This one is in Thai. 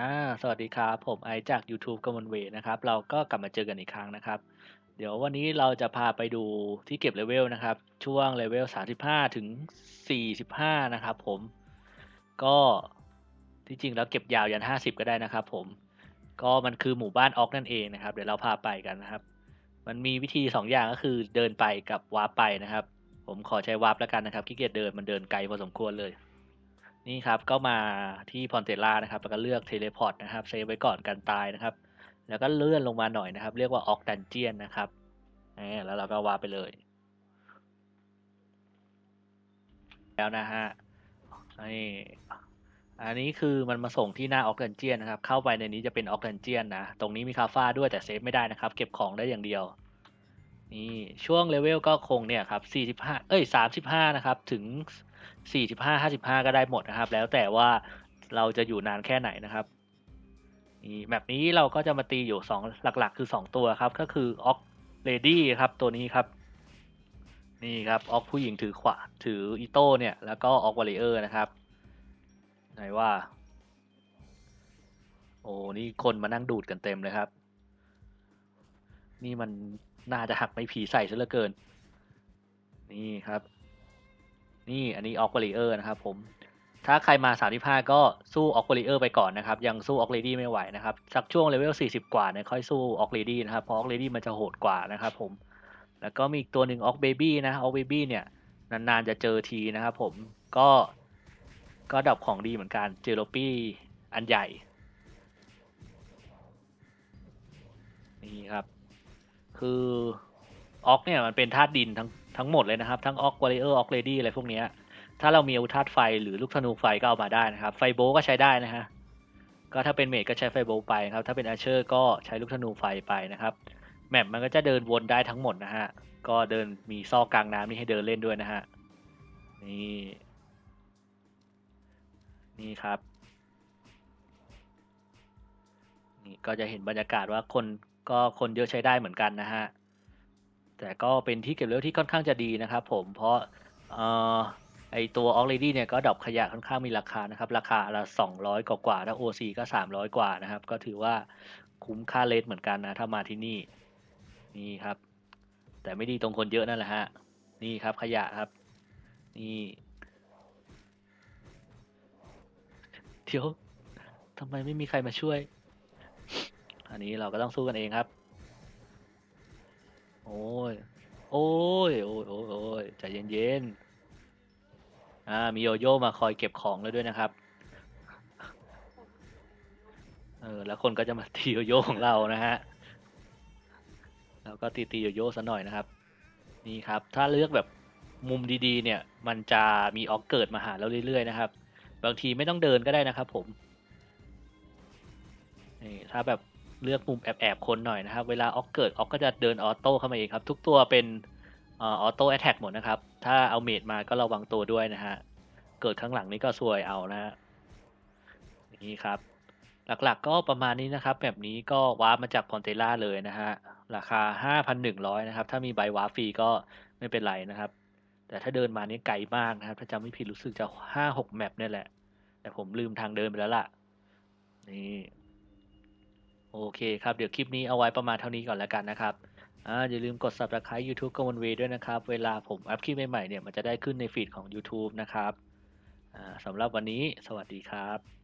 อ่าสวัสดีครับ ผมไอซ์จาก YouTube กมลเวทนะครับ เราก็กลับมาเจอกันอีกครั้งนะครับ เดี๋ยววันนี้เราจะพาไปดูที่เก็บเลเวลนะครับ ช่วงเลเวล 35 ถึง 45 นะครับผม ก็ที่จริงแล้วเก็บยาวยัน 50 ก็ได้นะครับผม ก็มันคือหมู่บ้านออกนั่นเองนะครับ เดี๋ยวเราพาไปกันนะครับ มันมีวิธี 2 อย่างก็คือเดินไปกับวาร์ปไปนะครับ ผมขอใช้วาร์ปแล้วกันนะครับขี้เกียจเดินมันเดินไกลพอสมควรเลย นี่ครับก็มาที่พอนเตล่านะครับ แล้วก็เลือกเทเลพอร์ตนะครับเซฟไว้ก่อนการตายนะครับ แล้วก็เลื่อนลงมาหน่อยนะครับ เรียกว่าออกดันเจียนนะครับแล้วเราก็วาไปเลย แล้วนะฮะนี่อันนี้คือมันมาส่งที่หน้าออกดันเจียนนะครับ เข้าไปในนี้จะเป็นออกดันเจียนนะ ตรงนี้มีคาฟ้าด้วยแต่เซฟไม่ได้นะครับ เก็บของได้อย่างเดียว นี่ช่วงเลเวลก็คงเนี่ยครับ45เอ้ย35นะครับ ถึง 45 55ก็ได้หมดนะครับ แล้วแต่ว่าเราจะอยู่นานแค่ไหนนะครับนี่แบบนี้เราก็จะมาตีอยู่2หลักๆ คือ2ตัวครับ ก็คือออกเลดี้ครับตัวนี้ครับ นี่ครับออกผู้หญิงถือขวาถืออีโต้เนี่ย แล้วก็ออกวอลเลเยอร์นะครับไหนว่า โอ้นี่คนมานั่งดูดกันเต็มเลยครับ นี่มันน่าจะหักไม่ผีใส่ซะเหลือเกิน นี่ครับ นี่อันนี้ออกวลเลเยอร์นะครับผมถ้าใครมา 35 ก็สู้ออกวลเลเยอร์ไปก่อนนะครับ ยังสู้ออกเลดี้ไม่ไหวนะครับ สักช่วงเลเวล 40 กว่าเนี่ยค่อยสู้ออกเลดี้นะครับเพราะออกเลดี้มันจะโหดกว่านะครับผมแล้วก็มีอีกตัวหนึ่งออกเบบี้นะออกเบบี้เนี่ยนานๆจะเจอทีนะครับผมก็ก็ดับของดีเหมือนกันเจอโรปี้อันใหญ่นี่ครับ คือออกเนี่ยมันเป็นธาตุดินทั้ง ทั้งหมดเลยนะครับ ทั้งออกวอลเลเยอร์ออกเลดี้อะไรพวกนี้ถ้าเรามีอาวุธธาตุไฟหรือลูกธนูไฟก็เอามาได้นะครับ ไฟโบก็ใช้ได้นะฮะก็ถ้าเป็นเมจก็ใช้ไฟโบไปครับ ถ้าเป็นอาเชอร์ก็ใช้ลูกธนูไฟไปนะครับแมปมันก็จะเดินวนได้ทั้งหมดนะฮะก็เดินมีซอกกลางน้ำนี่ให้เดินเล่นด้วยนะฮะนี่นี่ครับนี่ก็จะเห็นบรรยากาศว่าคนก็คนเยอะใช้ได้เหมือนกันนะฮะ แต่ก็เป็นที่เก็บเลเวลที่ค่อนข้างจะดีนะครับผมเพราะออไอตัวออ l เ a ดี้เนี่ยก็ดอปขยะค่อนข้างมีราคานะครับ ราคาละสองร้อยกว่าๆถ้า OC ก็สามร้อยกว่านะครับ ก็ถือว่าคุ้มค่าเลทเหมือนกันนะ ถ้ามาที่นี่นี่ครับ แต่ไม่ดีตรงคนเยอะนั่นแหละฮะนี่ครับขยะครับ นี่เดี๋ยวทำไมไม่มีใครมาช่วย อันนี้เราก็ต้องสู้กันเองครับ โอ้ย โอ้ย โอ้ย โอ้ยโอ้ยใจเย็นๆ อ่า มีโยโย่มาคอยเก็บของแล้วด้วยนะครับ เออ แล้วคนก็จะมาตีโยโย่ของเรานะฮะ แล้วก็ตีตีโยโย่ซะหน่อยนะครับ นี่ครับ ถ้าเลือกแบบมุมดีๆ เนี่ย มันจะมีออกเกิดมาหาเราเรื่อยๆ นะครับ บางทีไม่ต้องเดินก็ได้นะครับผม นี่ ถ้าแบบ เลือกมุมแอบๆคนหน่อยนะครับ เวลาออกเกิดออกก็จะเดินออโต้เข้ามาเองครับ ทุกตัวเป็นออโต้แอตแทกหมดนะครับ ถ้าเอาเมดมาก็ระวังตัวด้วยนะฮะ เกิดข้างหลังนี่ก็ซวยเอานะฮะนี่ครับ หลักๆก็ประมาณนี้นะครับ แบบนี้ก็วาร์ปมาจากพอนเตล่าเลยนะฮะ ราคา 5,100 นะครับ ถ้ามีใบวาร์ฟรีก็ไม่เป็นไรนะครับ แต่ถ้าเดินมานี่ไกลมากนะครับ ถ้าจำไม่ผิดรู้สึกจะ 5-6 แมปเนี่ยแหละ แต่ผมลืมทางเดินไปแล้วล่ะ นี่ โอเคครับ เดี๋ยวคลิปนี้เอาไว้ประมาณเท่านี้ก่อนแล้วกันนะครับอ่าอย่าลืมกด subscribe YouTube กมลเวด้วยนะครับ เวลาผมอัพคลิปใหม่ๆเนี่ยมันจะได้ขึ้นในฟีดของ YouTube นะครับอ่าสำหรับวันนี้สวัสดีครับ